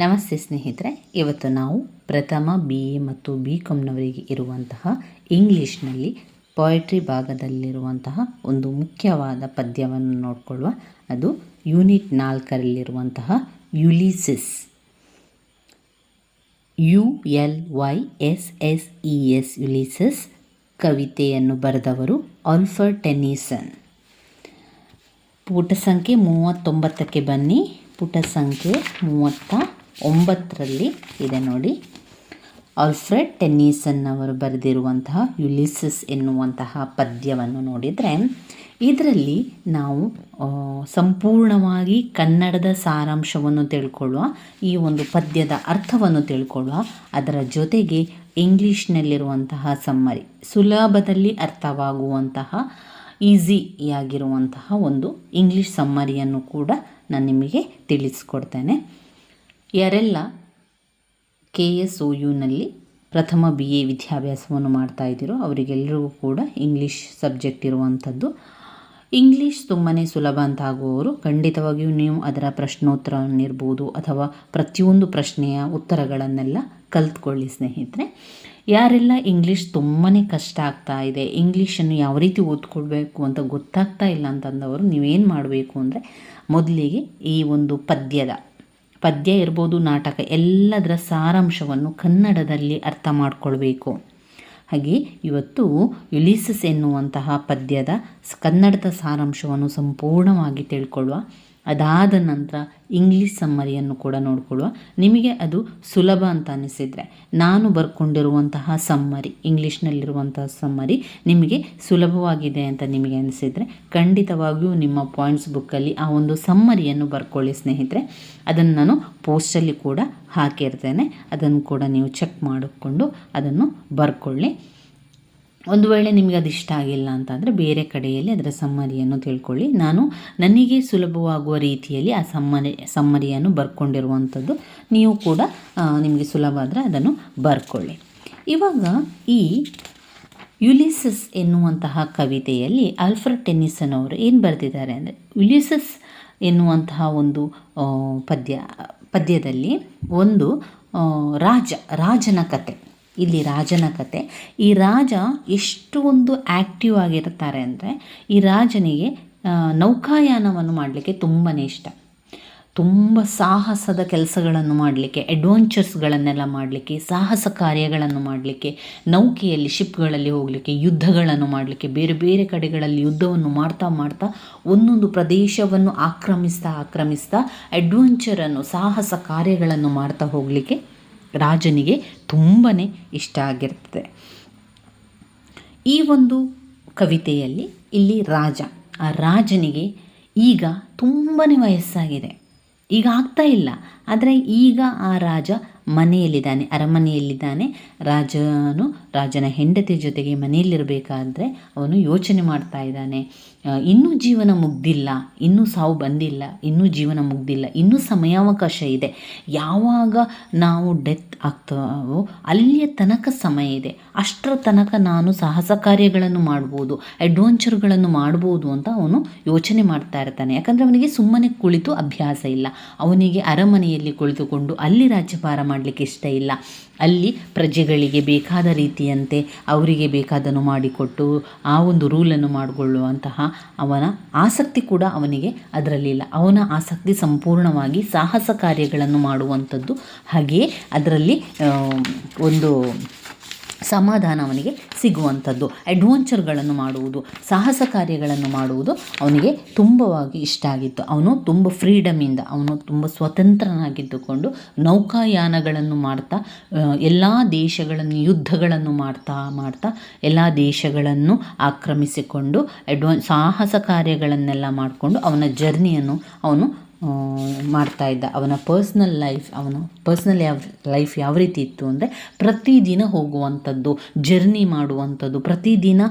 ನಮಸ್ತೆ ಸ್ನೇಹಿತರೆ, ಇವತ್ತು ನಾವು ಪ್ರಥಮ ಬಿ ಎ ಮತ್ತು ಬಿ ಕಾಮ್ನವರಿಗೆ ಇರುವಂತಹ ಇಂಗ್ಲೀಷ್ನಲ್ಲಿ ಪೊಯಟ್ರಿ ಭಾಗದಲ್ಲಿರುವಂತಹ ಒಂದು ಮುಖ್ಯವಾದ ಪದ್ಯವನ್ನು ನೋಡಿಕೊಳ್ಳುವ. ಅದು unit ನಾಲ್ಕರಲ್ಲಿರುವಂತಹ Ulysses U L Y S S E S Ulysses ಕವಿತೆಯನ್ನು ಬರೆದವರು ಆಲ್ಫರ್ ಟೆನಿಸನ್ ಪುಟ ಸಂಖ್ಯೆ ಮೂವತ್ತೊಂಬತ್ತಕ್ಕೆ ಬನ್ನಿ. ಪುಟ ಸಂಖ್ಯೆ ಮೂವತ್ತ ಒಂಬತ್ತರಲ್ಲಿ ಇದೆ ನೋಡಿ. ಆಲ್ಫ್ರೆಡ್ ಟೆನ್ನಿಸನ್ ಅವರು ಬರೆದಿರುವಂತಹ ಯುಲಿಸಸ್ ಎನ್ನುವಂತಹ ಪದ್ಯವನ್ನು ನೋಡಿದರೆ, ಇದರಲ್ಲಿ ನಾವು ಸಂಪೂರ್ಣವಾಗಿ ಕನ್ನಡದ ಸಾರಾಂಶವನ್ನು ತಿಳ್ಕೊಳ್ಳುವ, ಈ ಒಂದು ಪದ್ಯದ ಅರ್ಥವನ್ನು ತಿಳ್ಕೊಳ್ಳುವ, ಅದರ ಜೊತೆಗೆ ಇಂಗ್ಲೀಷ್ನಲ್ಲಿರುವಂತಹ ಸಮ್ಮರಿ, ಸುಲಭದಲ್ಲಿ ಅರ್ಥವಾಗುವಂತಹ, ಈಸಿಯಾಗಿರುವಂತಹ ಒಂದು ಇಂಗ್ಲೀಷ್ ಸಮ್ಮರಿಯನ್ನು ಕೂಡ ನಾನು ನಿಮಗೆ ತಿಳಿಸ್ಕೊಡ್ತೇನೆ. ಯಾರೆಲ್ಲ ಕೆ ಎಸ್ ಒ ಯುನಲ್ಲಿ ಪ್ರಥಮ ಬಿ ಎ ವಿದ್ಯಾಭ್ಯಾಸವನ್ನು ಮಾಡ್ತಾ ಇದ್ದೀರೋ ಅವರಿಗೆಲ್ಲರಿಗೂ ಕೂಡ ಇಂಗ್ಲೀಷ್ ಸಬ್ಜೆಕ್ಟ್ ಇರುವಂಥದ್ದು. ಇಂಗ್ಲೀಷ್ ತುಂಬಾ ಸುಲಭ ಅಂತ ಆಗುವವರು ಖಂಡಿತವಾಗಿಯೂ ನೀವು ಅದರ ಪ್ರಶ್ನೋತ್ತರವನ್ನಿರ್ಬೋದು ಅಥವಾ ಪ್ರತಿಯೊಂದು ಪ್ರಶ್ನೆಯ ಉತ್ತರಗಳನ್ನೆಲ್ಲ ಕಲ್ತ್ಕೊಳ್ಳಿ ಸ್ನೇಹಿತರೆ. ಯಾರೆಲ್ಲ ಇಂಗ್ಲೀಷ್ ತುಂಬಾ ಕಷ್ಟ ಆಗ್ತಾ ಇದೆ, ಇಂಗ್ಲೀಷನ್ನು ಯಾವ ರೀತಿ ಓದ್ಕೊಳ್ಬೇಕು ಅಂತ ಗೊತ್ತಾಗ್ತಾ ಇಲ್ಲ ಅಂತಂದವರು ನೀವೇನು ಮಾಡಬೇಕು ಅಂದರೆ ಮೊದಲಿಗೆ ಈ ಒಂದು ಪದ್ಯದ ಪದ್ಯ ಇರ್ಬೋದು, ನಾಟಕ, ಎಲ್ಲದರ ಸಾರಾಂಶವನ್ನು ಕನ್ನಡದಲ್ಲಿ ಅರ್ಥ ಮಾಡಿಕೊಳ್ಬೇಕು. ಹಾಗೆ ಇವತ್ತು ಯುಲಿಸಸ್ ಎನ್ನುವಂತಹ ಪದ್ಯದ ಕನ್ನಡದ ಸಾರಾಂಶವನ್ನು ಸಂಪೂರ್ಣವಾಗಿ ತಿಳ್ಕೊಳ್ಳುವ ಅದಾದ ನಂತರ ಇಂಗ್ಲೀಷ್ ಸಮ್ಮರಿಯನ್ನು ಕೂಡ ನೋಡಿಕೊಳ್ಳುವ. ನಿಮಗೆ ಅದು ಸುಲಭ ಅಂತ ಅನಿಸಿದರೆ ನಾನು ಬರ್ಕೊಂಡಿರುವಂತಹ ಸಮ್ಮರಿ ಇಂಗ್ಲೀಷ್ನಲ್ಲಿರುವಂತಹ ಸಮ್ಮರಿ ನಿಮಗೆ ಸುಲಭವಾಗಿದೆ ಅಂತ ನಿಮಗೆ ಅನಿಸಿದರೆ ಖಂಡಿತವಾಗಿಯೂ ನಿಮ್ಮ ಪಾಯಿಂಟ್ಸ್ ಬುಕ್ಕಲ್ಲಿ ಆ ಒಂದು ಸಮ್ಮರಿಯನ್ನು ಬರ್ಕೊಳ್ಳಿ ಸ್ನೇಹಿತರೆ. ಅದನ್ನು ನಾನು ಪೋಸ್ಟಲ್ಲಿ ಕೂಡ ಹಾಕಿರ್ತೇನೆ. ಅದನ್ನು ಕೂಡ ನೀವು ಚೆಕ್ ಮಾಡಿಕೊಂಡು ಅದನ್ನು ಬರ್ಕೊಳ್ಳಿ. ಒಂದು ವೇಳೆ ನಿಮಗೆ ಅದು ಇಷ್ಟ ಆಗಿಲ್ಲ ಅಂತಂದರೆ ಬೇರೆ ಕಡೆಯಲ್ಲಿ ಅದರ ಸಮ್ಮರಿಯನ್ನು ತಿಳ್ಕೊಳ್ಳಿ. ನಾನು ನನಗೆ ಸುಲಭವಾಗುವ ರೀತಿಯಲ್ಲಿ ಆ ಸಮ್ಮರಿ, ಸಮ್ಮರಿಯನ್ನು ಬರ್ಕೊಂಡಿರುವಂಥದ್ದು ನೀವು ಕೂಡ ನಿಮಗೆ ಸುಲಭ ಆದರೆ ಅದನ್ನು ಬರ್ಕೊಳ್ಳಿ. ಇವಾಗ ಈ ಯುಲಿಸಸ್ ಎನ್ನುವಂತಹ ಕವಿತೆಯಲ್ಲಿ ಆಲ್ಫ್ರೆಡ್ ಟೆನ್ನಿಸನ್ ಅವರು ಏನು ಬರೆದಿದ್ದಾರೆ ಅಂದರೆ, ಯುಲಿಸಸ್ ಎನ್ನುವಂತಹ ಒಂದು ಪದ್ಯ, ಪದ್ಯದಲ್ಲಿ ಒಂದು ರಾಜ, ರಾಜನ ಕತೆ. ಇಲ್ಲಿ ರಾಜನ ಕತೆ. ಈ ರಾಜ ಎಷ್ಟು ಒಂದು ಆ್ಯಕ್ಟಿವ್ ಆಗಿರ್ತಾರೆ ಅಂದರೆ ಈ ರಾಜನಿಗೆ ನೌಕಾಯಾನವನ್ನು ಮಾಡಲಿಕ್ಕೆ ತುಂಬಾ ಇಷ್ಟ. ತುಂಬ ಸಾಹಸದ ಕೆಲಸಗಳನ್ನು ಮಾಡಲಿಕ್ಕೆ ಅಡ್ವೆಂಚರ್ಸ್ಗಳನ್ನೆಲ್ಲ ಮಾಡಲಿಕ್ಕೆ, ಸಾಹಸ ಕಾರ್ಯಗಳನ್ನು ಮಾಡಲಿಕ್ಕೆ, ನೌಕೆಯಲ್ಲಿ ಶಿಪ್ಗಳಲ್ಲಿ ಹೋಗಲಿಕ್ಕೆ, ಯುದ್ಧಗಳನ್ನು ಮಾಡಲಿಕ್ಕೆ, ಬೇರೆ ಬೇರೆ ಕಡೆಗಳಲ್ಲಿ ಯುದ್ಧವನ್ನು ಮಾಡ್ತಾ ಮಾಡ್ತಾ ಒಂದೊಂದು ಪ್ರದೇಶವನ್ನು ಆಕ್ರಮಿಸ್ತಾ ಆಕ್ರಮಿಸ್ತಾ ಅಡ್ವೆಂಚರನ್ನು ಸಾಹಸ ಕಾರ್ಯಗಳನ್ನು ಮಾಡ್ತಾ ಹೋಗಲಿಕ್ಕೆ ರಾಜನಿಗೆ ತುಂಬಾ ಇಷ್ಟ ಆಗಿರ್ತದೆ. ಈ ಒಂದು ಕವಿತೆಯಲ್ಲಿ ಇಲ್ಲಿ ರಾಜ, ಆ ರಾಜನಿಗೆ ಈಗ ತುಂಬಾ ವಯಸ್ಸಾಗಿದೆ. ಈಗ ಆಗ್ತಾ ಇಲ್ಲ, ಆದರೆ ಈಗ ಆ ರಾಜ ಮನೆಯಲ್ಲಿದ್ದಾನೆ, ಅರಮನೆಯಲ್ಲಿದ್ದಾನೆ. ರಾಜನು, ರಾಜನ ಹೆಂಡತಿ ಜೊತೆಗೆ ಮನೆಯಲ್ಲಿರಬೇಕಾದ್ರೆ ಅವನು ಯೋಚನೆ ಮಾಡ್ತಾ ಇದ್ದಾನೆ. ಇನ್ನೂ ಜೀವನ ಮುಗ್ದಿಲ್ಲ, ಇನ್ನೂ ಸಾವು ಬಂದಿಲ್ಲ, ಇನ್ನೂ ಜೀವನ ಮುಗ್ದಿಲ್ಲ, ಇನ್ನೂ ಸಮಯಾವಕಾಶ ಇದೆ. ಯಾವಾಗ ನಾವು ಡೆತ್ ಆಗ್ತಾವೋ ಅಲ್ಲಿಯ ತನಕ ಸಮಯ ಇದೆ. ಅಷ್ಟರ ತನಕ ನಾನು ಸಾಹಸ ಕಾರ್ಯಗಳನ್ನು ಮಾಡ್ಬೋದು, ಅಡ್ವೆಂಚರ್ಗಳನ್ನು ಮಾಡ್ಬೋದು ಅಂತ ಅವನು ಯೋಚನೆ ಮಾಡ್ತಾ ಇರ್ತಾನೆ. ಯಾಕಂದರೆ ಅವನಿಗೆ ಸುಮ್ಮನೆ ಕುಳಿತು ಅಭ್ಯಾಸ ಇಲ್ಲ. ಅವನಿಗೆ ಅರಮನೆಯಲ್ಲಿ ಕುಳಿತುಕೊಂಡು ಅಲ್ಲಿ ರಾಜ್ಯಭಾರ ಮಾಡಲಿಕ್ಕೆ ಇಷ್ಟ ಇಲ್ಲ. ಅಲ್ಲಿ ಪ್ರಜೆಗಳಿಗೆ ಬೇಕಾದ ರೀತಿಯಂತೆ ಅವರಿಗೆ ಬೇಕಾದನ್ನು ಮಾಡಿಕೊಟ್ಟು ಆ ಒಂದು ರೂಲನ್ನು ಮಾಡಿಕೊಳ್ಳುವಂತಹ ಅವನ ಆಸಕ್ತಿ ಕೂಡ ಅವನಿಗೆ ಅದರಲ್ಲಿಲ್ಲ ಅವನ ಆಸಕ್ತಿ ಸಂಪೂರ್ಣವಾಗಿ ಸಾಹಸ ಕಾರ್ಯಗಳನ್ನು ಮಾಡುವಂಥದ್ದು. ಹಾಗೆಯೇ ಅದರಲ್ಲಿ ಒಂದು ಸಮಾಧಾನ ಅವನಿಗೆ ಸಿಗುವಂಥದ್ದು. ಅಡ್ವೆಂಚರ್ಗಳನ್ನು ಮಾಡುವುದು, ಸಾಹಸ ಕಾರ್ಯಗಳನ್ನು ಮಾಡುವುದು ಅವನಿಗೆ ತುಂಬವಾಗಿ ಇಷ್ಟ ಆಗಿತ್ತು. ಅವನು ತುಂಬ ಫ್ರೀಡಮಿಂದ ಅವನು ತುಂಬ ಸ್ವತಂತ್ರನಾಗಿದ್ದುಕೊಂಡು ನೌಕಾಯಾನಗಳನ್ನು ಮಾಡ್ತಾ ಎಲ್ಲ ದೇಶಗಳನ್ನು, ಯುದ್ಧಗಳನ್ನು ಮಾಡ್ತಾ ಮಾಡ್ತಾ, ಎಲ್ಲ ದೇಶಗಳನ್ನು ಆಕ್ರಮಿಸಿಕೊಂಡು ಅಡ್ವಾನ್ ಸಾಹಸ ಕಾರ್ಯಗಳನ್ನೆಲ್ಲ ಮಾಡಿಕೊಂಡು ಅವನ ಜರ್ನಿಯನ್ನು ಅವನು ಆ, ಮಾಡ್ತಾ ಇದ್ದ. ಅವನ ಪರ್ಸ್ನಲ್ ಲೈಫ್ ಅವನು ಪರ್ಸ್ನಲ್ ಯಾವ ಲೈಫ್ ಯಾವ ರೀತಿ ಇತ್ತು ಅಂದರೆ ಪ್ರತಿದಿನ ಹೋಗುವಂಥದ್ದು ಜರ್ನಿ ಮಾಡುವಂಥದ್ದು ಪ್ರತಿದಿನ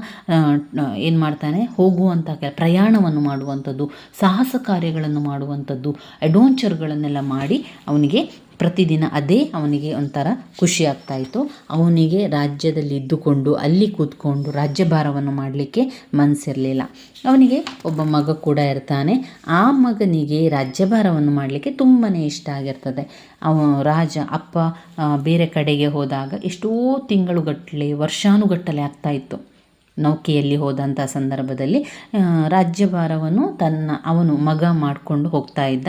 ಏನು ಮಾಡ್ತಾನೆ? ಹೋಗುವಂಥ ಪ್ರಯಾಣವನ್ನು ಮಾಡುವಂಥದ್ದು ಸಾಹಸ ಕಾರ್ಯಗಳನ್ನು ಮಾಡುವಂಥದ್ದು ಅಡ್ವೆಂಚರ್ಗಳನ್ನೆಲ್ಲ ಮಾಡಿ ಅವನಿಗೆ ಪ್ರತಿದಿನ ಅದೇ ಅವನಿಗೆ ಒಂಥರ ಖುಷಿ ಆಗ್ತಾಯಿತ್ತು. ಅವನಿಗೆ ರಾಜ್ಯದಲ್ಲಿ ಇದ್ದುಕೊಂಡು ಅಲ್ಲಿ ಕೂತ್ಕೊಂಡು ರಾಜ್ಯಭಾರವನ್ನು ಮಾಡಲಿಕ್ಕೆ ಮನಸ್ಸಿರಲಿಲ್ಲ ಅವನಿಗೆ ಒಬ್ಬ ಮಗ ಕೂಡ ಇರ್ತಾನೆ. ಆ ಮಗನಿಗೆ ರಾಜ್ಯಭಾರವನ್ನು ಮಾಡಲಿಕ್ಕೆ ತುಂಬಾ ಇಷ್ಟ ಆಗಿರ್ತದೆ. ಅವ ರಾಜ, ಅಪ್ಪ ಬೇರೆ ಕಡೆಗೆ ಹೋದಾಗ ಎಷ್ಟೋ ತಿಂಗಳುಗಟ್ಟಲೆ, ವರ್ಷಾನುಗಟ್ಟಲೆ ಆಗ್ತಾಯಿತ್ತು. ನೌಕೆಯಲ್ಲಿ ಹೋದಂಥ ಸಂದರ್ಭದಲ್ಲಿ ರಾಜ್ಯಭಾರವನ್ನು ತನ್ನ, ಅವನು ಮಗ ಮಾಡಿಕೊಂಡು ಹೋಗ್ತಾ ಇದ್ದ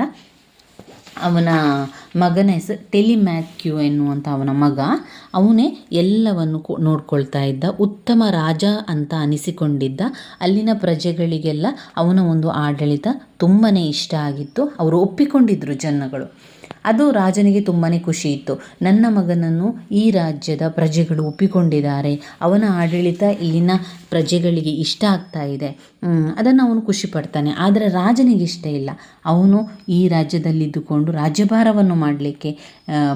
ಅವನ ಮಗನ ಹೆಸರು ಟೆಲಿಮ್ಯಾಕ್ಯೂ ಎನ್ನುವಂಥ ಅವನ ಮಗ. ಅವನೇ ಎಲ್ಲವನ್ನು ಕೊ, ನೋಡ್ಕೊಳ್ತಾ ಇದ್ದ, ಉತ್ತಮ ರಾಜ ಅಂತ ಅನಿಸಿಕೊಂಡಿದ್ದ. ಅಲ್ಲಿನ ಪ್ರಜೆಗಳಿಗೆಲ್ಲ ಅವನ ಒಂದು ಆಡಳಿತ ತುಂಬಾ ಇಷ್ಟ ಆಗಿತ್ತು. ಅವರು ಒಪ್ಪಿಕೊಂಡಿದ್ದರು ಜನಗಳು ಅದು ರಾಜನಿಗೆ ತುಂಬಾ ಖುಷಿ ಇತ್ತು. ನನ್ನ ಮಗನನ್ನು ಈ ರಾಜ್ಯದ ಪ್ರಜೆಗಳು ಒಪ್ಪಿಕೊಂಡಿದ್ದಾರೆ. ಅವನ ಆಡಳಿತ ಇಲ್ಲಿನ ಪ್ರಜೆಗಳಿಗೆ ಇಷ್ಟ ಆಗ್ತಾ ಇದೆ. ಅದನ್ನು ಅವನು ಖುಷಿ ಪಡ್ತಾನೆ. ಆದರೆ ರಾಜನಿಗೆ ಇಷ್ಟ ಇಲ್ಲ. ಅವನು ಈ ರಾಜ್ಯದಲ್ಲಿದ್ದುಕೊಂಡು ರಾಜ್ಯಭಾರವನ್ನು ಮಾಡಲಿಕ್ಕೆ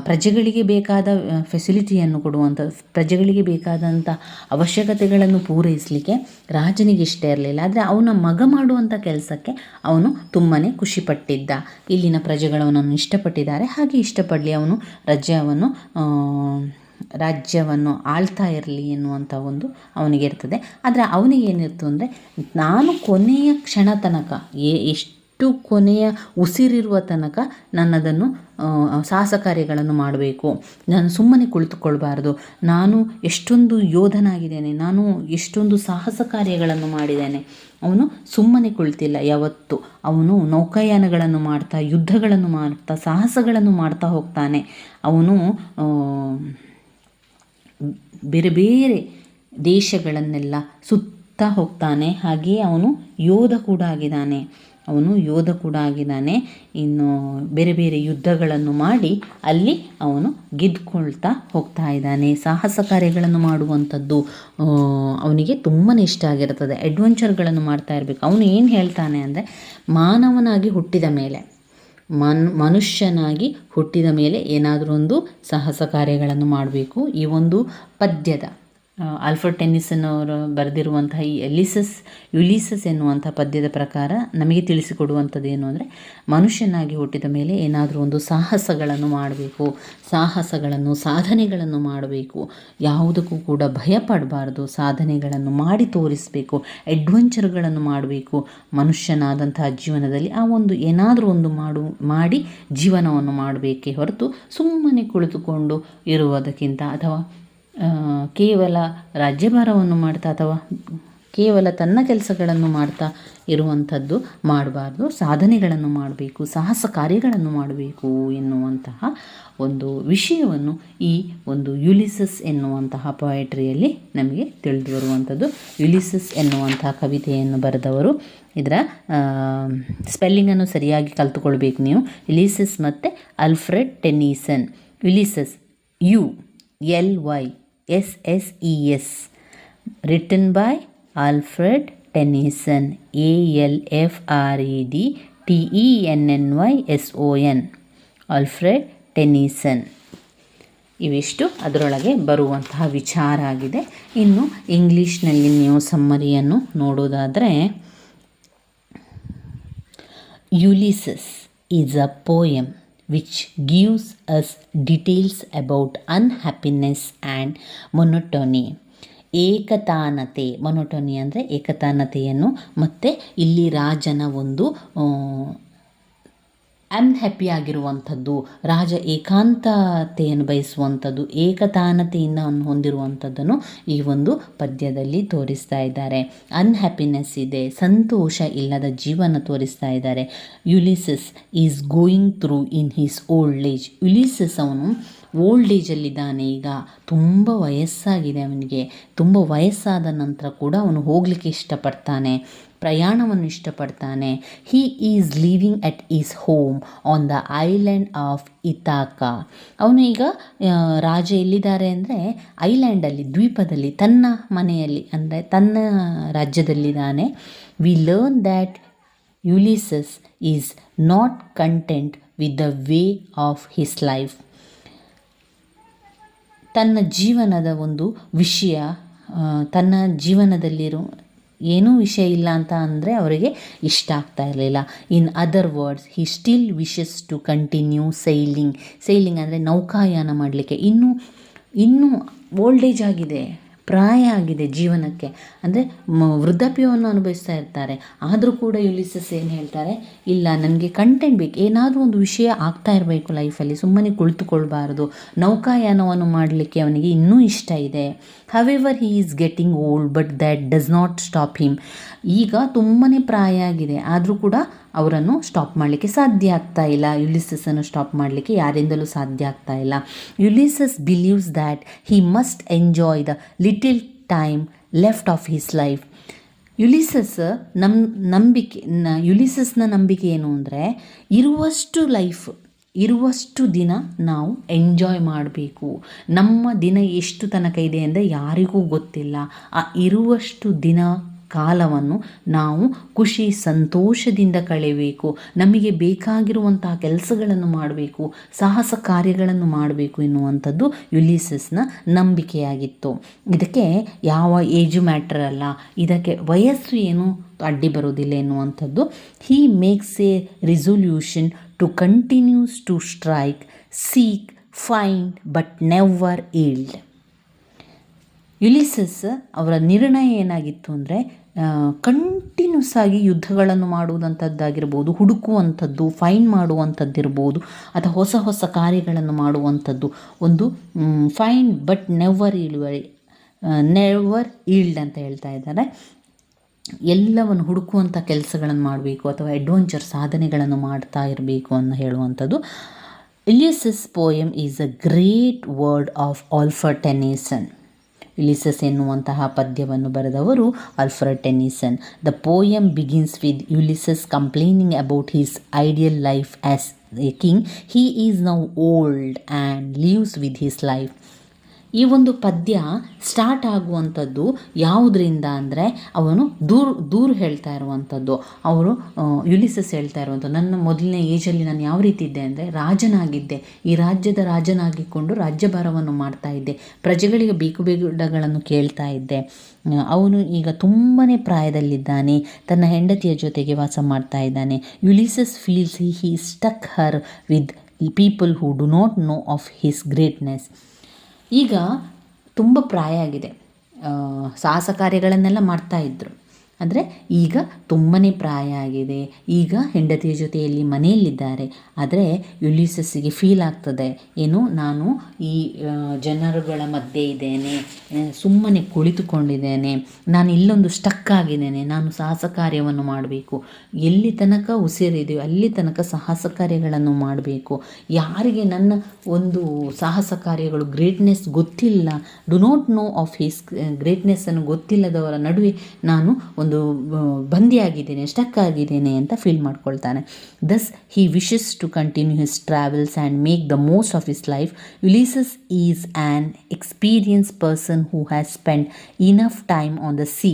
ಪ್ರಜೆಗಳಿಗೆ ಬೇಕಾದ ಫೆಸಿಲಿಟಿಯನ್ನು ಕೊಡುವಂಥ ಪ್ರಜೆಗಳಿಗೆ ಬೇಕಾದಂಥ ಅವಶ್ಯಕತೆಗಳನ್ನು ಪೂರೈಸಲಿಕ್ಕೆ ರಾಜನಿಗೆ ಇಷ್ಟ ಇರಲಿಲ್ಲ. ಆದರೆ ಅವನ ಮಗ ಮಾಡುವಂಥ ಕೆಲಸಕ್ಕೆ ಅವನು ತುಂಬಾ ಖುಷಿಪಟ್ಟಿದ್ದ ಇಲ್ಲಿನ ಪ್ರಜೆಗಳು ಅವನನ್ನು ಇಷ್ಟಪಟ್ಟಿದ್ದಾರೆ. ಹಾಗೆ ಇಷ್ಟಪಡಲಿ ಅವನು. ರಜ್ಯವನ್ನು ರಾಜ್ಯವನ್ನು ಆಳ್ತಾ ಇರಲಿ ಎನ್ನುವಂಥ ಒಂದು ಅವನಿಗೆ ಇರ್ತದೆ. ಆದರೆ ಅವನಿಗೆ ಏನಿತ್ತು ಅಂದರೆ, ನಾನು ಕೊನೆಯ ಕ್ಷಣ ತನಕ ಎಷ್ಟು ಕೊನೆಯ ಉಸಿರಿರುವ ತನಕ ನನ್ನದನ್ನು ಸಾಹಸ ಕಾರ್ಯಗಳನ್ನು ಮಾಡಬೇಕು. ನಾನು ಸುಮ್ಮನೆ ಕುಳಿತುಕೊಳ್ಬಾರ್ದು. ನಾನು ಎಷ್ಟೊಂದು ಯೋಧನಾಗಿದ್ದೇನೆ. ನಾನು ಎಷ್ಟೊಂದು ಸಾಹಸ ಕಾರ್ಯಗಳನ್ನು ಮಾಡಿದ್ದೇನೆ. ಅವನು ಸುಮ್ಮನೆ ಕುಳಿತಿಲ್ಲ ಯಾವತ್ತು. ಅವನು ನೌಕಾಯಾನಗಳನ್ನು ಮಾಡ್ತಾ, ಯುದ್ಧಗಳನ್ನು ಮಾಡ್ತಾ, ಸಾಹಸಗಳನ್ನು ಮಾಡ್ತಾ ಹೋಗ್ತಾನೆ. ಅವನು ಬೇರೆ ಬೇರೆ ದೇಶಗಳನ್ನೆಲ್ಲ ಸುತ್ತಾ ಹೋಗ್ತಾನೆ. ಹಾಗೆಯೇ ಅವನು ಯೋಧ ಕೂಡ ಆಗಿದ್ದಾನೆ. ಅವನು ಯೋಧ ಕೂಡ ಆಗಿದ್ದಾನೆ. ಇನ್ನು ಬೇರೆ ಬೇರೆ ಯುದ್ಧಗಳನ್ನು ಮಾಡಿ ಅಲ್ಲಿ ಅವನು ಗೆದ್ದುಕೊಳ್ತಾ ಹೋಗ್ತಾ ಇದ್ದಾನೆ. ಸಾಹಸ ಕಾರ್ಯಗಳನ್ನು ಮಾಡುವಂಥದ್ದು ಅವನಿಗೆ ತುಂಬಾ ಇಷ್ಟ ಆಗಿರ್ತದೆ ಅಡ್ವೆಂಚರ್ಗಳನ್ನು ಮಾಡ್ತಾ ಇರಬೇಕು. ಅವನು ಏನು ಹೇಳ್ತಾನೆ ಅಂದರೆ, ಮಾನವನಾಗಿ ಹುಟ್ಟಿದ ಮೇಲೆ, ಮನ್, ಮನುಷ್ಯನಾಗಿ ಹುಟ್ಟಿದ ಮೇಲೆ ಏನಾದರೂ ಒಂದು ಸಾಹಸ ಕಾರ್ಯಗಳನ್ನು ಮಾಡಬೇಕು. ಈ ಒಂದು ಪದ್ಯದ ಆಲ್ಫರ್ಡ್ ಟೆನ್ನಿಸನ್ ಅವರು ಬರೆದಿರುವಂತಹ ಈ ಎಲಿಸಸ್, ಯುಲಿಸಸ್ ಎನ್ನುವಂಥ ಪದ್ಯದ ಪ್ರಕಾರ ನಮಗೆ ತಿಳಿಸಿಕೊಡುವಂಥದ್ದು ಏನು ಅಂದರೆ ಮನುಷ್ಯನಾಗಿ ಹುಟ್ಟಿದ ಮೇಲೆ ಏನಾದರೂ ಒಂದು ಸಾಹಸಗಳನ್ನು ಮಾಡಬೇಕು, ಸಾಹಸಗಳನ್ನು, ಸಾಧನೆಗಳನ್ನು ಮಾಡಬೇಕು, ಯಾವುದಕ್ಕೂ ಕೂಡ ಭಯ ಪಡಬಾರ್ದು ಸಾಧನೆಗಳನ್ನು ಮಾಡಿ ತೋರಿಸಬೇಕು, ಅಡ್ವೆಂಚರ್ಗಳನ್ನು ಮಾಡಬೇಕು, ಮನುಷ್ಯನಾದಂತಹ ಜೀವನದಲ್ಲಿ ಆ ಒಂದು ಏನಾದರೂ ಒಂದು ಮಾಡು, ಮಾಡಿ ಜೀವನವನ್ನು ಮಾಡಬೇಕೇ ಹೊರತು ಸುಮ್ಮನೆ ಕುಳಿತುಕೊಂಡು ಇರುವುದಕ್ಕಿಂತ ಅಥವಾ ಕೇವಲ ರಾಜ್ಯಭಾರವನ್ನು ಮಾಡ್ತಾ ಅಥವಾ ಕೇವಲ ತನ್ನ ಕೆಲಸಗಳನ್ನು ಮಾಡ್ತಾ ಇರುವಂಥದ್ದು ಮಾಡಬಾರ್ದು, ಸಾಧನೆಗಳನ್ನು ಮಾಡಬೇಕು, ಸಾಹಸ ಕಾರ್ಯಗಳನ್ನು ಮಾಡಬೇಕು ಎನ್ನುವಂತಹ ಒಂದು ವಿಷಯವನ್ನು ಈ ಒಂದು ಯುಲಿಸಸ್ ಎನ್ನುವಂತಹ ಪೊಯೆಟ್ರಿಯಲ್ಲಿ ನಮಗೆ ತಿಳಿದು ಬರುವಂಥದ್ದು. ಯುಲಿಸಸ್ ಎನ್ನುವಂತಹ ಕವಿತೆಯನ್ನು ಬರೆದವರು. ಇದರ ಸ್ಪೆಲ್ಲಿಂಗನ್ನು ಸರಿಯಾಗಿ ಕಲ್ತುಕೊಳ್ಬೇಕು ನೀವು. ಯುಲಿಸಸ್ ಮತ್ತು Alfred Tennyson Ulysses U L Y S S E S written by Alfred Tennyson A L F R E D T E N N Y S O N Alfred Tennyson ಇವಿಷ್ಟು ಅದರೊಳಗೆ ಬರುವಂತಹ ವಿಚಾರ ಆಗಿದೆ. ಇನ್ನು ಇಂಗ್ಲೀಷ್ನಲ್ಲಿ ನೀವು ಸಮ್ಮರಿಯನ್ನು ನೋಡೋದಾದರೆ Ulysses is a poem. Which gives us details about unhappiness and monotony. ಏಕತಾನತೆ ಮೊನೊಟೊನಿ ಅಂದರೆ ಏಕತಾನತೆಯನ್ನು ಮತ್ತು ಇಲ್ಲಿ ರಾಜನ ಒಂದು ಅನ್ಹ್ಯಾಪಿ ಆಗಿರುವಂಥದ್ದು, ರಾಜ ಏಕಾಂತತೆಯನ್ನು ಬಯಸುವಂಥದ್ದು, ಏಕತಾನತೆಯಿಂದ ಅವನು ಹೊಂದಿರುವಂಥದ್ದನ್ನು ಈ ಒಂದು ಪದ್ಯದಲ್ಲಿ ತೋರಿಸ್ತಾ ಇದ್ದಾರೆ. ಅನ್ಹ್ಯಾಪಿನೆಸ್ ಇದೆ, ಸಂತೋಷ ಇಲ್ಲದ ಜೀವನ ತೋರಿಸ್ತಾ ಇದ್ದಾರೆ. Ulysses is going through in his old age Ulysses ಅವನು ಓಲ್ಡ್ ಏಜಲ್ಲಿದ್ದಾನೆ ಈಗ ತುಂಬ ವಯಸ್ಸಾಗಿದೆ ಅವನಿಗೆ. ತುಂಬ ವಯಸ್ಸಾದ ನಂತರ ಕೂಡ ಅವನು ಹೋಗಲಿಕ್ಕೆ ಇಷ್ಟಪಡ್ತಾನೆ. ಪ್ರಯಾಣವನ್ನು ಇಷ್ಟಪಡ್ತಾನೆ. He is living at is home on the island of Ithaca ಅವನು ಈಗ ರಾಜ ಎಲ್ಲಿದ್ದಾರೆ ಅಂದರೆ ಐಲ್ಯಾಂಡಲ್ಲಿ ದ್ವೀಪದಲ್ಲಿ, ತನ್ನ ಮನೆಯಲ್ಲಿ, ಅಂದರೆ ತನ್ನ ರಾಜ್ಯದಲ್ಲಿದ್ದಾನೆ. We learn that Ulysses is not content with the way of his life ತನ್ನ ಜೀವನದ ಒಂದು ವಿಷಯ ತನ್ನ ಜೀವನದಲ್ಲಿರೋ ಏನೂ ವಿಷಯ ಇಲ್ಲ ಅಂತ ಅಂದರೆ ಅವರಿಗೆ ಇಷ್ಟ ಆಗ್ತಾ ಇರಲಿಲ್ಲ. In other words he still wishes to continue sailing sailing ಅಂದರೆ ನೌಕಾಯಾನ ಮಾಡಲಿಕ್ಕೆ. ಇನ್ನೂ ಇನ್ನೂ ಓಲ್ಡ್ ಆಗಿದೆ, ಪ್ರಾಯ ಆಗಿದೆ ಜೀವನಕ್ಕೆ. ಅಂದರೆ ವೃದ್ಧಾಪ್ಯವನ್ನು ಅನುಭವಿಸ್ತಾ ಇರ್ತಾರೆ. ಆದರೂ ಕೂಡ ಯುಲಿಸಸ್ ಏನು ಹೇಳ್ತಾರೆ? ಇಲ್ಲ, ನನಗೆ ಕಂಟೆಂಟ್ ಬೇಕು. ಏನಾದರೂ ಒಂದು ವಿಷಯ ಆಗ್ತಾ ಇರಬೇಕು ಲೈಫಲ್ಲಿ ಸುಮ್ಮನೆ ಕುಳಿತುಕೊಳ್ಬಾರ್ದು. ನೌಕಾಯಾನವನ್ನು ಮಾಡಲಿಕ್ಕೆ ಅವನಿಗೆ ಇನ್ನೂ ಇಷ್ಟ ಇದೆ. However he is getting old but that does not stop him ಈಗ ತುಂಬಾ ಪ್ರಾಯ ಆಗಿದೆ. ಆದರೂ ಕೂಡ ಅವರನ್ನು ಸ್ಟಾಪ್ ಮಾಡಲಿಕ್ಕೆ ಸಾಧ್ಯ ಆಗ್ತಾ ಇಲ್ಲ. ಯುಲಿಸಸನ್ನು ಸ್ಟಾಪ್ ಮಾಡಲಿಕ್ಕೆ ಯಾರಿಂದಲೂ ಸಾಧ್ಯ ಆಗ್ತಾ ಇಲ್ಲ. Ulysses believes that he must enjoy the little time left of his life Ulysses ನಮ್ ನಂಬಿಕೆ ನ ಯುಲಿಸಸ್ನ ನಂಬಿಕೆ ಏನು ಅಂದರೆ, ಇರುವಷ್ಟು ಲೈಫ್ ಇರುವಷ್ಟು ದಿನ ನಾವು ಎಂಜಾಯ್ ಮಾಡಬೇಕು. ನಮ್ಮ ದಿನ ಎಷ್ಟು ತನಕ ಇದೆ ಅಂದರೆ ಯಾರಿಗೂ ಗೊತ್ತಿಲ್ಲ. ಆ ಇರುವಷ್ಟು ದಿನ ಕಾಲವನ್ನು ನಾವು ಖುಷಿ, ಸಂತೋಷದಿಂದ ಕಳೆಯಬೇಕು ನಮಗೆ ಬೇಕಾಗಿರುವಂತಹ ಕೆಲಸಗಳನ್ನು ಮಾಡಬೇಕು. ಸಾಹಸ ಕಾರ್ಯಗಳನ್ನು ಮಾಡಬೇಕು ಎನ್ನುವಂಥದ್ದು ಯುಲಿಸಸ್ನ ನಂಬಿಕೆಯಾಗಿತ್ತು. ಇದಕ್ಕೆ ಯಾವ ಏಜು ಮ್ಯಾಟ್ರ್ ಅಲ್ಲ. ಇದಕ್ಕೆ ವಯಸ್ಸು ಏನು ಅಡ್ಡಿ ಬರೋದಿಲ್ಲ ಎನ್ನುವಂಥದ್ದು. He makes a resolution to continues to strike seek find but never yield Ulysses ಅವರ ನಿರ್ಣಯ ಏನಾಗಿತ್ತು ಅಂದರೆ ಕಂಟಿನ್ಯೂಸ್ ಆಗಿ ಯುದ್ಧಗಳನ್ನು ಮಾಡುವುದಂಥದ್ದಾಗಿರ್ಬೋದು ಹುಡುಕುವಂಥದ್ದು ಫೈನ್ ಮಾಡುವಂಥದ್ದಿರ್ಬೋದು ಅಥವಾ ಹೊಸ ಹೊಸ ಕಾರ್ಯಗಳನ್ನು ಮಾಡುವಂಥದ್ದು ಒಂದು ಫೈನ್ ಬಟ್ ನೆವರ್ ಇಳುವರಿ ನೆವರ್ ಈಲ್ಡ್ ಅಂತ ಹೇಳ್ತಾ ಇದ್ದಾರೆ. ಎಲ್ಲವನ್ನು ಹುಡುಕುವಂಥ ಕೆಲಸಗಳನ್ನು ಮಾಡಬೇಕು ಅಥವಾ ಅಡ್ವೆಂಚರ್ ಸಾಧನೆಗಳನ್ನು ಮಾಡ್ತಾ ಇರಬೇಕು ಅಂತ ಹೇಳುವಂಥದ್ದು. Ulysses poem is a great word of ಆಲ್ಫರ್ Tennyson Ulysses ಎನ್ನುವಂತಹ ಪದ್ಯವನ್ನು ಬರೆದವರು Alfred Tennyson the poem begins with Ulysses complaining about his ideal life as a king he is now old and lives with his life ಈ ಒಂದು ಪದ್ಯ start ಆಗುವಂಥದ್ದು ಯಾವುದರಿಂದ ಅಂದರೆ ಅವನು ದೂರು ದೂರು ಹೇಳ್ತಾ ಇರುವಂಥದ್ದು. ಅವರು ಯುಲಿಸಸ್ ಹೇಳ್ತಾ ಇರುವಂಥದ್ದು. ನನ್ನ ಮೊದಲನೇ ಏಜಲ್ಲಿ ನಾನು ಯಾವ ರೀತಿ ಇದ್ದೆ ಅಂದರೆ ರಾಜನಾಗಿದ್ದೆ. ಈ ರಾಜ್ಯದ ರಾಜನಾಗಿಕೊಂಡು ರಾಜ್ಯಭಾರವನ್ನು ಮಾಡ್ತಾ ಇದ್ದೆ. ಪ್ರಜೆಗಳಿಗೆ ಬೇಕು ಬೇಗಗಳನ್ನು ಕೇಳ್ತಾ ಇದ್ದೆ. ಅವನು ಈಗ ತುಂಬಾ ಪ್ರಾಯದಲ್ಲಿದ್ದಾನೆ. ತನ್ನ ಹೆಂಡತಿಯ ಜೊತೆಗೆ ವಾಸ ಮಾಡ್ತಾ ಇದ್ದಾನೆ. Ulysses feels he stuck here with people who do not know of his greatness ಈಗ ತುಂಬ ಪ್ರಾಯ ಆಗಿದೆ. ಸಾಹಸ ಕಾರ್ಯಗಳನ್ನೆಲ್ಲ ಮಾಡ್ತಾಯಿದ್ರು ಅಂದರೆ ಈಗ ತುಂಬಾ ಪ್ರಾಯ ಆಗಿದೆ. ಈಗ ಹೆಂಡತಿಯ ಜೊತೆಯಲ್ಲಿ ಮನೆಯಲ್ಲಿದ್ದಾರೆ. ಆದರೆ ಯುಲಿಸಸ್ಸಿಗೆ ಫೀಲ್ ಆಗ್ತದೆ. ಏನು, ನಾನು ಈ ಜನರುಗಳ ಮಧ್ಯೆ ಇದ್ದೇನೆ. ಸುಮ್ಮನೆ ಕುಳಿತುಕೊಂಡಿದ್ದೇನೆ. ನಾನು ಇಲ್ಲೊಂದು ಸ್ಟಕ್ ಆಗಿದ್ದೇನೆ. ನಾನು ಸಾಹಸ ಕಾರ್ಯವನ್ನು ಮಾಡಬೇಕು. ಎಲ್ಲಿ ತನಕ ಉಸಿರಿದೆಯೋ ಅಲ್ಲಿ ತನಕ ಸಾಹಸ ಕಾರ್ಯಗಳನ್ನು ಮಾಡಬೇಕು. ಯಾರಿಗೆ ನನ್ನ ಒಂದು ಸಾಹಸ ಕಾರ್ಯಗಳು ಗ್ರೇಟ್ನೆಸ್ ಗೊತ್ತಿಲ್ಲ. Do not know of his ಗ್ರೇಟ್ನೆಸ್ಸನ್ನು ಗೊತ್ತಿಲ್ಲದವರ ನಡುವೆ ನಾನು ಒಂದು ಒಂದು ಬಂದಿಯಾಗಿದ್ದೇನೆ ಸ್ಟಕ್ ಆಗಿದ್ದೇನೆ ಅಂತ feel ಮಾಡ್ಕೊಳ್ತಾನೆ. Thus he wishes to continue his travels and make the most of his life Ulysses is an experience person who has spend enough time on the sea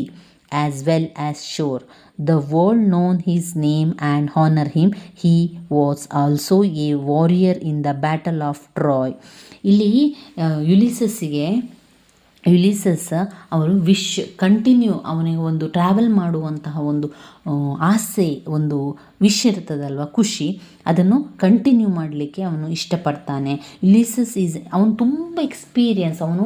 as well as shore the world known his name and honour him he was also a warrior in the battle of Troy ಇಲ್ಲಿ ಯುಲಿಸಸ್ಸಿಗೆ ಯುಲಿಸಸ್ ಅವರು wish continue ಅವನಿಗೆ ಒಂದು travel ಮಾಡುವಂತಹ ಒಂದು ಆಸೆ ಒಂದು wish ಇರ್ತದಲ್ವ, ಖುಷಿ. ಅದನ್ನು ಕಂಟಿನ್ಯೂ ಮಾಡಲಿಕ್ಕೆ ಅವನು ಇಷ್ಟಪಡ್ತಾನೆ. ಲಿಸಸ್ ಈಸ್ ಅವನು ತುಂಬ ಎಕ್ಸ್ಪೀರಿಯನ್ಸ್ ಅವನು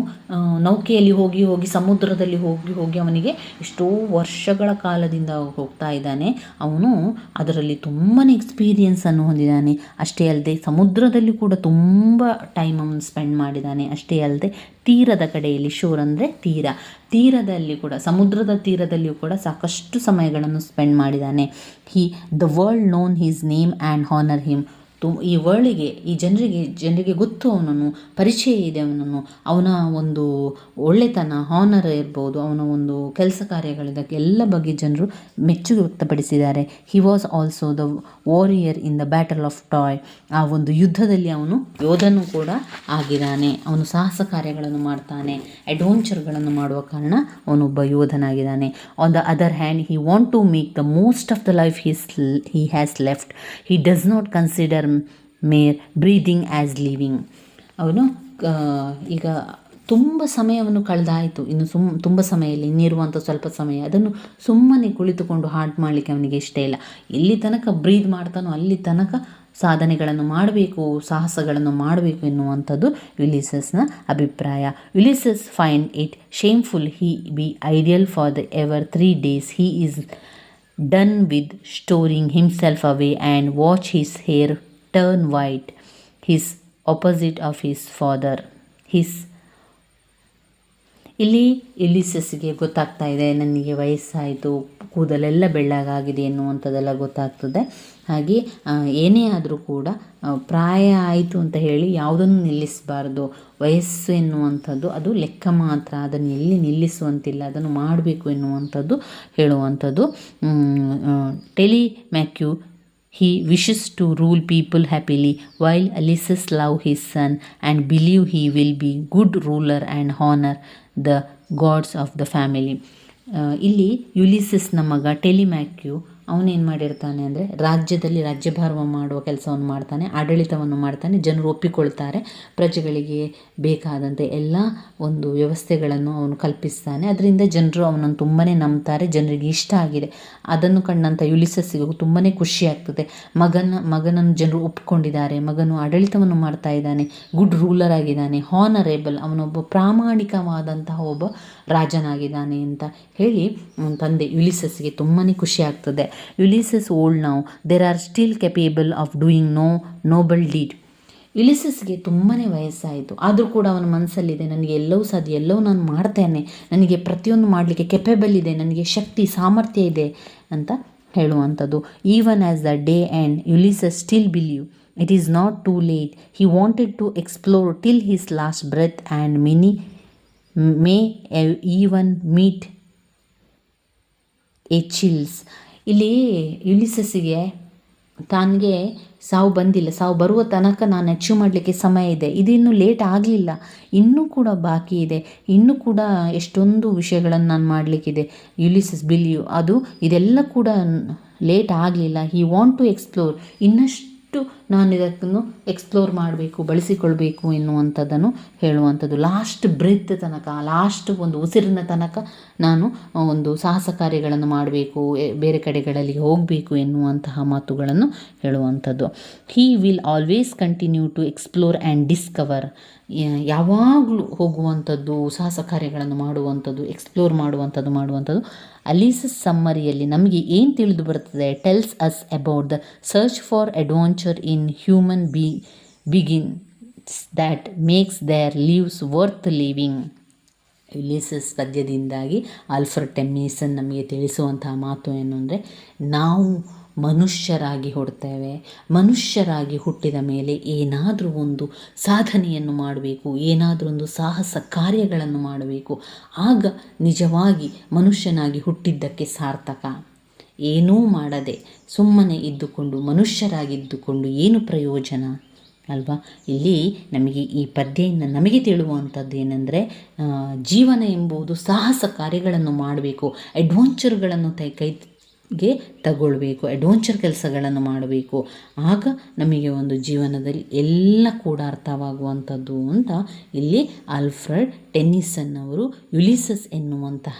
ನೌಕೆಯಲ್ಲಿ ಹೋಗಿ ಹೋಗಿ, ಸಮುದ್ರದಲ್ಲಿ ಹೋಗಿ ಹೋಗಿ ಅವನಿಗೆ ಎಷ್ಟೋ ವರ್ಷಗಳ ಕಾಲದಿಂದ ಹೋಗ್ತಾ ಇದ್ದಾನೆ. ಅವನು ಅದರಲ್ಲಿ ತುಂಬಾ ಎಕ್ಸ್ಪೀರಿಯನ್ಸನ್ನು ಹೊಂದಿದ್ದಾನೆ. ಅಷ್ಟೇ ಅಲ್ಲದೆ ಸಮುದ್ರದಲ್ಲಿ ಕೂಡ ತುಂಬ ಟೈಮ್ ಅವನು ಸ್ಪೆಂಡ್ ಮಾಡಿದ್ದಾನೆ. ಅಷ್ಟೇ ಅಲ್ಲದೆ ತೀರದ ಕಡೆಯಲ್ಲಿ, ಶೋರ್ ಅಂದರೆ ತೀರ. ತೀರದಲ್ಲಿ ಕೂಡ, ಸಮುದ್ರದ ತೀರದಲ್ಲಿಯೂ ಕೂಡ ಸಾಕಷ್ಟು ಸಮಯಗಳನ್ನು ಸ್ಪೆಂಡ್ ಮಾಡಿದ್ದಾನೆ. He the world known his name and honour him to ಈ ವರ್ಲ್ಡಿಗೆ ಈ ಜನರಿಗೆ ಜನರಿಗೆ ಗೊತ್ತು ಅವನನ್ನು, ಪರಿಚಯ ಇದೆ ಅವನನ್ನು. ಅವನ ಒಂದು ಒಳ್ಳೆತನ ಹಾನರ್ ಇರ್ಬೋದು. ಅವನ ಒಂದು ಕೆಲಸ ಕಾರ್ಯಗಳಿದ್ದಕ್ಕೆ ಎಲ್ಲ ಬಗ್ಗೆ ಜನರು ಮೆಚ್ಚುಗೆ ವ್ಯಕ್ತಪಡಿಸಿದ್ದಾರೆ. He was also the warrior in the battle of Troy ಆ ಒಂದು ಯುದ್ಧದಲ್ಲಿ ಅವನು ಯೋಧನೂ ಕೂಡ ಆಗಿದ್ದಾನೆ. ಅವನು ಸಾಹಸ ಕಾರ್ಯಗಳನ್ನು ಮಾಡ್ತಾನೆ. ಅಡ್ವೆಂಚರ್ಗಳನ್ನು ಮಾಡುವ ಕಾರಣ ಅವನೊಬ್ಬ ಯೋಧನಾಗಿದ್ದಾನೆ. On the other hand he want to make the most of the life his he has left he does not consider mere breathing as living ಅವನು ಈಗ ತುಂಬ ಸಮಯವನ್ನು ಕಳೆದಾಯಿತು. ಇನ್ನು ಸುಮ್, ತುಂಬ ಸಮಯ ಇಲ್ಲ ಇನ್ನಿರುವಂಥ ಸ್ವಲ್ಪ ಸಮಯ, ಅದನ್ನು ಸುಮ್ಮನೆ ಕುಳಿತುಕೊಂಡು ಹಾಡು ಮಾಡಲಿಕ್ಕೆ ಅವನಿಗೆ ಇಷ್ಟ ಇಲ್ಲ. ಎಲ್ಲಿ ತನಕ ಬ್ರೀದ್ ಮಾಡ್ತಾನೋ ಅಲ್ಲಿ ತನಕ ಸಾಧನೆಗಳನ್ನು ಮಾಡಬೇಕು, ಸಾಹಸಗಳನ್ನು ಮಾಡಬೇಕು ಎನ್ನುವಂಥದ್ದು ಯುಲಿಸಸ್ನ ಅಭಿಪ್ರಾಯ. Ulysses find it shameful he be ideal for the ever three days he is done with storing himself away and watch his hair turn white, his opposite of his father, his ಇಲ್ಲಿ ಇಲಿಸಸ್ಗೆ ಗೊತ್ತಾಗ್ತಾ ಇದೆ ನನಗೆ ವಯಸ್ಸಾಯಿತು ಕೂದಲೆಲ್ಲ ಬೆಳ್ಳಗಾಗಿದೆ ಎನ್ನುವಂಥದ್ದೆಲ್ಲ ಗೊತ್ತಾಗ್ತದೆ. ಹಾಗೆ ಏನೇ ಆದರೂ ಕೂಡ ಪ್ರಾಯ ಆಯಿತು ಅಂತ ಹೇಳಿ ಯಾವುದನ್ನು ನಿಲ್ಲಿಸಬಾರ್ದು ವಯಸ್ಸು ಎನ್ನುವಂಥದ್ದು ಅದು ಲೆಕ್ಕ ಮಾತ್ರ ಅದನ್ನು ಎಲ್ಲಿ ನಿಲ್ಲಿಸುವಂತಿಲ್ಲ ಅದನ್ನು ಮಾಡಬೇಕು ಎನ್ನುವಂಥದ್ದು ಹೇಳುವಂಥದ್ದು. Telemachus He wishes to rule people happily, while Alice's love his son and believe he will be good ruler and honor the gods of the family. ಇಲ್ಲಿ ಯುಲಿಸಿಸ್ನ ಮಗ ಟೆಲಿಮ್ಯಾಕ್ಯು ಅವನೇನು ಮಾಡಿರ್ತಾನೆ ಅಂದರೆ ರಾಜ್ಯದಲ್ಲಿ ರಾಜ್ಯಭಾರ ಮಾಡುವ ಕೆಲಸವನ್ನು ಮಾಡ್ತಾನೆ, ಆಡಳಿತವನ್ನು ಮಾಡ್ತಾನೆ, ಜನರು ಒಪ್ಪಿಕೊಳ್ತಾರೆ, ಪ್ರಜೆಗಳಿಗೆ ಬೇಕಾದಂತೆ ಎಲ್ಲ ಒಂದು ವ್ಯವಸ್ಥೆಗಳನ್ನು ಅವನು ಕಲ್ಪಿಸ್ತಾನೆ. ಅದರಿಂದ ಜನರು ಅವನನ್ನು ತುಂಬಾ ನಂಬ್ತಾರೆ, ಜನರಿಗೆ ಇಷ್ಟ ಆಗಿದೆ. ಅದನ್ನು ಕಂಡಂಥ ಯುಲಿಸಸ್ಸಿಗೂ ತುಂಬಾ ಖುಷಿ ಆಗ್ತದೆ. ಮಗನ, ಮಗನನ್ನು ಜನರು ಒಪ್ಪಿಕೊಂಡಿದ್ದಾರೆ, ಮಗನು ಆಡಳಿತವನ್ನು ಮಾಡ್ತಾ ಇದ್ದಾನೆ, ಗುಡ್ ರೂಲರ್ ಆಗಿದ್ದಾನೆ ಹಾನರೇಬಲ್ ಅವನೊಬ್ಬ ಪ್ರಾಮಾಣಿಕವಾದಂತಹ ಒಬ್ಬ ರಾಜನಾಗಿದ್ದಾನೆ ಅಂತ ಹೇಳಿ ತಂದೆ ಯುಲಿಸಸ್ಗೆ ತುಂಬಾ ಖುಷಿ ಆಗ್ತದೆ. Ulysses old now there are still capable of doing no noble deed ಯುಲಿಸಸ್ಗೆ ತುಂಬಾ ವಯಸ್ಸಾಯಿತು. ಆದರೂ ಕೂಡ ಅವನ ಮನಸ್ಸಲ್ಲಿದೆ, ನನಗೆ ಎಲ್ಲವೂ ಸಾಧ್ಯ, ಎಲ್ಲವೂ ನಾನು ಮಾಡ್ತೇನೆ. ನನಗೆ ಪ್ರತಿಯೊಂದು ಮಾಡಲಿಕ್ಕೆ ಕೆಪೇಬಲ್ ಇದೆ, ನನಗೆ ಶಕ್ತಿ, ಸಾಮರ್ಥ್ಯ ಇದೆ ಅಂತ ಹೇಳುವಂಥದ್ದು. Even as the day and Ulysses still believe it is not too late he wanted to explore till his last breath and many may even meet Achilles. ಇಲ್ಲಿ ಯುಲಿಸಸ್ಸಿಗೆ ತಾನಿಗೆ ಸಾವು ಬಂದಿಲ್ಲ. ಸಾವು ಬರುವ ತನಕ ನಾನು ಅಚೀವ್ ಮಾಡಲಿಕ್ಕೆ ಸಮಯ ಇದೆ. ಇದಿನ್ನೂ ಲೇಟ್ ಆಗಲಿಲ್ಲ. ಇನ್ನೂ ಕೂಡ ಬಾಕಿ ಇದೆ. ಇನ್ನೂ ಕೂಡ ಎಷ್ಟೊಂದು ವಿಷಯಗಳನ್ನು ನಾನು ಮಾಡಲಿಕ್ಕಿದೆ. ಯುಲಿಸಸ್ ಬಿಲಿಯು ಅದು ಇದೆಲ್ಲ ಕೂಡ ಲೇಟ್ ಆಗಲಿಲ್ಲ. He want to explore. ಇನ್ನಷ್ಟು ನಾನು ಇದಕ್ಕನ್ನು ಎಕ್ಸ್ಪ್ಲೋರ್ ಮಾಡಬೇಕು, ಬಳಸಿಕೊಳ್ಬೇಕು ಎನ್ನುವಂಥದ್ದನ್ನು ಹೇಳುವಂಥದ್ದು. ಲಾಸ್ಟ್ ಬ್ರೆತ್ ತನಕ ಲಾಸ್ಟ್ ಒಂದು ಉಸಿರಿನ ತನಕ ನಾನು ಒಂದು ಸಾಹಸ ಕಾರ್ಯಗಳನ್ನು ಮಾಡಬೇಕು ಬೇರೆ ಕಡೆಗಳಲ್ಲಿ ಹೋಗಬೇಕು ಎನ್ನುವಂತಹ ಮಾತುಗಳನ್ನು ಹೇಳುವಂಥದ್ದು. He will always continue to explore and discover ಯಾವಾಗಲೂ ಹೋಗುವಂಥದ್ದು, ಸಾಹಸ ಕಾರ್ಯಗಳನ್ನು ಮಾಡುವಂಥದ್ದು ಎಕ್ಸ್ಪ್ಲೋರ್ ಮಾಡುವಂಥದ್ದು ಮಾಡುವಂಥದ್ದು. ಅಲೀಸಸ್ ಸಮ್ಮರಿಯಲ್ಲಿ ನಮಗೆ ಏನು ತಿಳಿದು ಬರುತ್ತದೆ? Tells us about the search for adventure in human be begin that makes their lives worth living Ulysses ಪದ್ಯದಿಂದಾಗಿ Alfred Tennyson ನಮಗೆ ತಿಳಿಸುವಂತಹ ಮಾತು ಏನು ಅಂದರೆ, ನಾವು ಮನುಷ್ಯರಾಗಿ ಹುಡ್ತೇವೆ. ಮನುಷ್ಯರಾಗಿ ಹುಟ್ಟಿದ ಮೇಲೆ ಏನಾದರೂ ಒಂದು ಸಾಧನೆಯನ್ನು ಮಾಡಬೇಕು, ಏನಾದರೂ ಒಂದು ಸಾಹಸ ಕಾರ್ಯಗಳನ್ನು ಮಾಡಬೇಕು. ಆಗ ನಿಜವಾಗಿ ಮನುಷ್ಯನಾಗಿ ಹುಟ್ಟಿದ್ದಕ್ಕೆ ಸಾರ್ಥಕ. ಏನೂ ಮಾಡದೆ ಸುಮ್ಮನೆ ಇದ್ದುಕೊಂಡು, ಮನುಷ್ಯರಾಗಿದ್ದುಕೊಂಡು ಏನು ಪ್ರಯೋಜನ? ಅಲ್ವಾ? ಇಲ್ಲಿ ನಮಗೆ ಈ ಪದ್ಯದಿಂದ ನಮಗೆ ತಿಳುವಂಥದ್ದು ಏನಂದರೆ ಜೀವನ ಎಂಬುದು ಸಾಹಸ ಕಾರ್ಯಗಳನ್ನು ಮಾಡಬೇಕು, ಅಡ್ವೆಂಚರ್ಗಳನ್ನು ತೈ ಕೈಗೆ ತಗೊಳ್ಬೇಕು. ಅಡ್ವೆಂಚರ್ ಕೆಲಸಗಳನ್ನು ಮಾಡಬೇಕು. ಆಗ ನಮಗೆ ಒಂದು ಜೀವನದಲ್ಲಿ ಎಲ್ಲ ಕೂಡ ಅರ್ಥವಾಗುವಂಥದ್ದು ಅಂತ ಇಲ್ಲಿ ಆಲ್ಫ್ರೆಡ್ ಟೆನ್ನಿಸನ್ ಅವರು ಯುಲಿಸಸ್ ಎನ್ನುವಂತಹ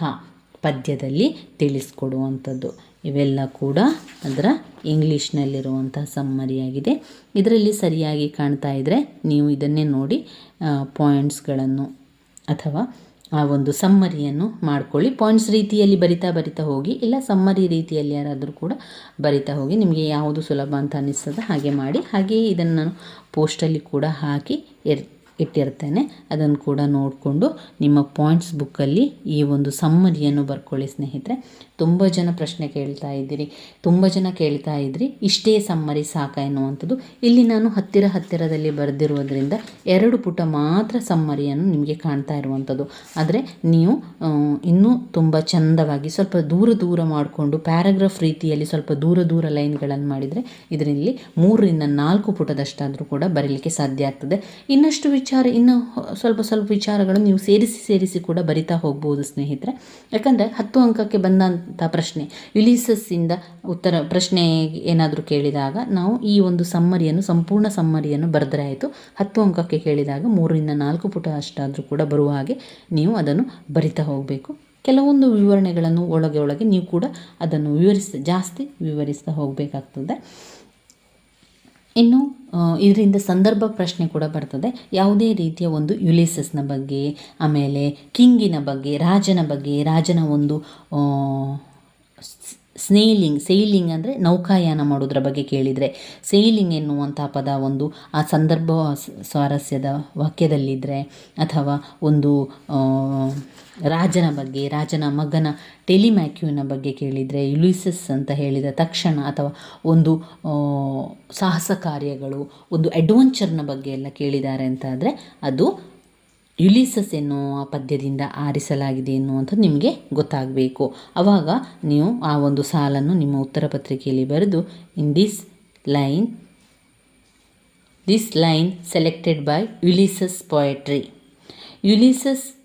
ಪದ್ಯದಲ್ಲಿ ತಿಳಿಸ್ಕೊಡುವಂಥದ್ದು. ಇವೆಲ್ಲ ಕೂಡ ಅದರ ಇಂಗ್ಲೀಷ್ನಲ್ಲಿರುವಂತಹ ಸಮ್ಮರಿಯಾಗಿದೆ ಇದರಲ್ಲಿ ಸರಿಯಾಗಿ ಕಾಣ್ತಾ ಇದ್ದರೆ ನೀವು ಇದನ್ನೇ ನೋಡಿ ಪಾಯಿಂಟ್ಸ್ಗಳನ್ನು ಅಥವಾ ಆ ಒಂದು ಸಮ್ಮರಿಯನ್ನು ಮಾಡ್ಕೊಳ್ಳಿ. ಪಾಯಿಂಟ್ಸ್ ರೀತಿಯಲ್ಲಿ ಬರಿತಾ ಬರಿತಾ ಹೋಗಿ, ಇಲ್ಲ ಸಮ್ಮರಿ ರೀತಿಯಲ್ಲಿ ಯಾರಾದರೂ ಕೂಡ ಬರಿತಾ ಹೋಗಿ, ನಿಮಗೆ ಯಾವುದು ಸುಲಭ ಅಂತ ಅನ್ನಿಸ್ತದೆ ಹಾಗೆ ಮಾಡಿ. ಹಾಗೆಯೇ ಇದನ್ನು ನಾನು ಪೋಸ್ಟಲ್ಲಿ ಕೂಡ ಹಾಕಿ ಇರ್ ಇಟ್ಟಿರ್ತೇನೆ. ಅದನ್ನು ಕೂಡ ನೋಡಿಕೊಂಡು ನಿಮ್ಮ ಪಾಯಿಂಟ್ಸ್ ಬುಕ್ಕಲ್ಲಿ ಈ ಒಂದು ಸಮ್ಮರಿಯನ್ನು ಬರ್ಕೊಳ್ಳಿ ಸ್ನೇಹಿತರೆ. ತುಂಬ ಜನ ಪ್ರಶ್ನೆ ಕೇಳ್ತಾ ಇದ್ದೀರಿ. ತುಂಬ ಜನ ಕೇಳ್ತಾ ಇದ್ರಿ, ಇಷ್ಟೇ ಸಮ್ಮರಿ ಸಾಕ ಎನ್ನುವಂಥದ್ದು. ಇಲ್ಲಿ ನಾನು ಹತ್ತಿರ ಹತ್ತಿರದಲ್ಲಿ ಬರೆದಿರುವುದರಿಂದ ಎರಡು ಪುಟ ಮಾತ್ರ ಸಮ್ಮರಿಯನ್ನು ನಿಮಗೆ ಕಾಣ್ತಾ ಇರುವಂಥದ್ದು. ಆದರೆ ನೀವು ಇನ್ನೂ ತುಂಬ ಚಂದವಾಗಿ ಸ್ವಲ್ಪ ದೂರ ದೂರ ಮಾಡಿಕೊಂಡು ಪ್ಯಾರಾಗ್ರಾಫ್ ರೀತಿಯಲ್ಲಿ ಸ್ವಲ್ಪ ದೂರ ದೂರ ಲೈನ್ಗಳನ್ನು ಮಾಡಿದರೆ, ಇದರಲ್ಲಿ ಮೂರರಿಂದ ನಾಲ್ಕು ಪುಟದಷ್ಟಾದರೂ ಕೂಡ ಬರೀಲಿಕ್ಕೆ ಸಾಧ್ಯ ಆಗ್ತದೆ. ಇನ್ನಷ್ಟು ವಿಚಾರ ಇನ್ನು ಸ್ವಲ್ಪ ಸ್ವಲ್ಪ ವಿಚಾರಗಳು ನೀವು ಸೇರಿಸಿ ಸೇರಿಸಿ ಕೂಡ ಬರಿತಾ ಹೋಗ್ಬೋದು ಸ್ನೇಹಿತರೆ. ಯಾಕಂದರೆ ಹತ್ತು ಅಂಕಕ್ಕೆ ಬಂದಂಥ ಪ್ರಶ್ನೆ ಯುಲಿಸಸ್ಸಿಂದ ಉತ್ತರ ಪ್ರಶ್ನೆ ಏನಾದರೂ ಕೇಳಿದಾಗ ನಾವು ಈ ಒಂದು ಸಮ್ಮರಿಯನ್ನು, ಸಂಪೂರ್ಣ ಸಮ್ಮರಿಯನ್ನು ಬರೆದ್ರೆ ಆಯಿತು. ಹತ್ತು ಅಂಕಕ್ಕೆ ಕೇಳಿದಾಗ ಮೂರರಿಂದ ನಾಲ್ಕು ಪುಟ ಅಷ್ಟಾದರೂ ಕೂಡ ಬರುವ ಹಾಗೆ ನೀವು ಅದನ್ನು ಬರಿತಾ ಹೋಗಬೇಕು. ಕೆಲವೊಂದು ವಿವರಣೆಗಳನ್ನು ಒಳಗೆ ಒಳಗೆ ನೀವು ಕೂಡ ಅದನ್ನು ವಿವರಿಸ, ಜಾಸ್ತಿ ವಿವರಿಸ್ತಾ ಹೋಗಬೇಕಾಗ್ತದೆ. ಇನ್ನು ಇದರಿಂದ ಸಂದರ್ಭ ಪ್ರಶ್ನೆ ಕೂಡ ಬರ್ತದೆ. ಯಾವುದೇ ರೀತಿಯ ಒಂದು ಯುಲಿಸಸ್ನ ಬಗ್ಗೆ, ಆಮೇಲೆ ಕಿಂಗಿನ ಬಗ್ಗೆ, ರಾಜನ ಬಗ್ಗೆ, ರಾಜನ ಒಂದು ಸ್ನೇಲಿಂಗ್, ಸೇಲಿಂಗ್ ಅಂದರೆ ನೌಕಾಯಾನ ಮಾಡೋದ್ರ ಬಗ್ಗೆ ಕೇಳಿದರೆ, ಸೇಲಿಂಗ್ ಎನ್ನುವಂಥ ಪದ ಒಂದು ಆ ಸಂದರ್ಭ ಸ್ವಾರಸ್ಯದ ವಾಕ್ಯದಲ್ಲಿದ್ದರೆ ಅಥವಾ ಒಂದು ರಾಜನ ಬಗ್ಗೆ, ರಾಜನ ಮಗನ ಟೆಲಿಮ್ಯಾಕ್ಯೂನ ಬಗ್ಗೆ ಕೇಳಿದರೆ ಯುಲಿಸಸ್ ಅಂತ ಹೇಳಿದ ತಕ್ಷಣ ಅಥವಾ ಒಂದು ಸಾಹಸ ಕಾರ್ಯಗಳು, ಒಂದು ಅಡ್ವೆಂಚರ್ನ ಬಗ್ಗೆ ಎಲ್ಲ ಕೇಳಿದ್ದಾರೆ ಅಂತಾದರೆ ಅದು ಯುಲಿಸಸ್ ಎನ್ನುವ ಪದ್ಯದಿಂದ ಆರಿಸಲಾಗಿದೆ ಎನ್ನುವಂಥದ್ದು ನಿಮಗೆ ಗೊತ್ತಾಗಬೇಕು. ಆವಾಗ ನೀವು ಆ ಒಂದು ಸಾಲನ್ನು ನಿಮ್ಮ ಉತ್ತರ ಪತ್ರಿಕೆಯಲ್ಲಿ ಬರೆದು in this line this line selected by Ulysses poetry Ulysses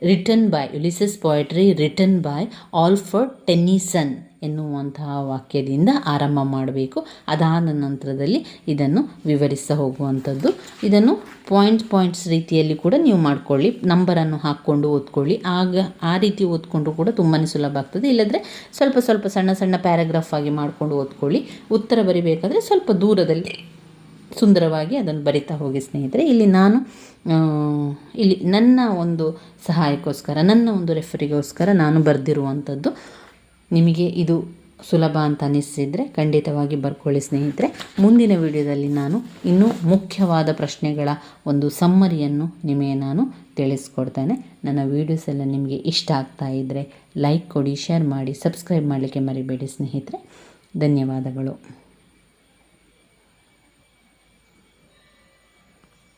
written by Ulysses poetry written by Alfred Tennyson ಎನ್ನುವಂತಹ ವಾಕ್ಯದಿಂದ ಆರಂಭ ಮಾಡಬೇಕು. ಅದಾದ ನಂತರದಲ್ಲಿ ಇದನ್ನು ವಿವರಿಸ್ತಾ ಹೋಗುವಂಥದ್ದು. ಇದನ್ನು ಪಾಯಿಂಟ್ಸ್ ಪಾಯಿಂಟ್ಸ್ ರೀತಿಯಲ್ಲಿ ಕೂಡ ನೀವು ಮಾಡ್ಕೊಳ್ಳಿ. ನಂಬರನ್ನು ಹಾಕ್ಕೊಂಡು ಓದ್ಕೊಳ್ಳಿ. ಆಗ ಆ ರೀತಿ ಓದ್ಕೊಂಡು ಕೂಡ ತುಂಬಾ ಸುಲಭ ಆಗ್ತದೆ. ಇಲ್ಲದ್ರೆ ಸ್ವಲ್ಪ ಸ್ವಲ್ಪ ಸಣ್ಣ ಸಣ್ಣ ಪ್ಯಾರಾಗ್ರಾಫ್ ಆಗಿ ಮಾಡಿಕೊಂಡು ಓದ್ಕೊಳ್ಳಿ. ಉತ್ತರ ಬರಿಬೇಕಾದ್ರೆ ಸ್ವಲ್ಪ ದೂರದಲ್ಲಿ. ಸುಂದರವಾಗಿ ಅದನ್ನು ಬರಿತಾ ಹೋಗಿ ಸ್ನೇಹಿತರೆ, ಇಲ್ಲಿ ನಾನು ಇಲ್ಲಿ ನನ್ನ ಒಂದು ಸಹಾಯಕ್ಕೋಸ್ಕರ, ನನ್ನ ಒಂದು ರೆಫರಿಗೋಸ್ಕರ ನಾನು ಬರೆದಿರುವಂಥದ್ದು ನಿಮಗೆ ಇದು ಸುಲಭ ಅಂತ ಅನಿಸಿದರೆ ಖಂಡಿತವಾಗಿ ಬರ್ಕೊಳ್ಳಿ ಸ್ನೇಹಿತರೆ. ಮುಂದಿನ ವಿಡಿಯೋದಲ್ಲಿ ನಾನು ಇನ್ನೂ ಮುಖ್ಯವಾದ ಪ್ರಶ್ನೆಗಳ ಒಂದು ಸಮ್ಮರಿಯನ್ನು ನಿಮಗೆ ನಾನು ತಿಳಿಸ್ಕೊಡ್ತೇನೆ. ನನ್ನ ವೀಡಿಯೋಸ್ ಎಲ್ಲ ನಿಮಗೆ ಇಷ್ಟ ಆಗ್ತಾ ಇದ್ದರೆ ಲೈಕ್ ಕೊಡಿ, ಶೇರ್ ಮಾಡಿ, ಸಬ್ಸ್ಕ್ರೈಬ್ ಮಾಡಲಿಕ್ಕೆ ಮರಿಬೇಡಿ ಸ್ನೇಹಿತರೆ. ಧನ್ಯವಾದಗಳು.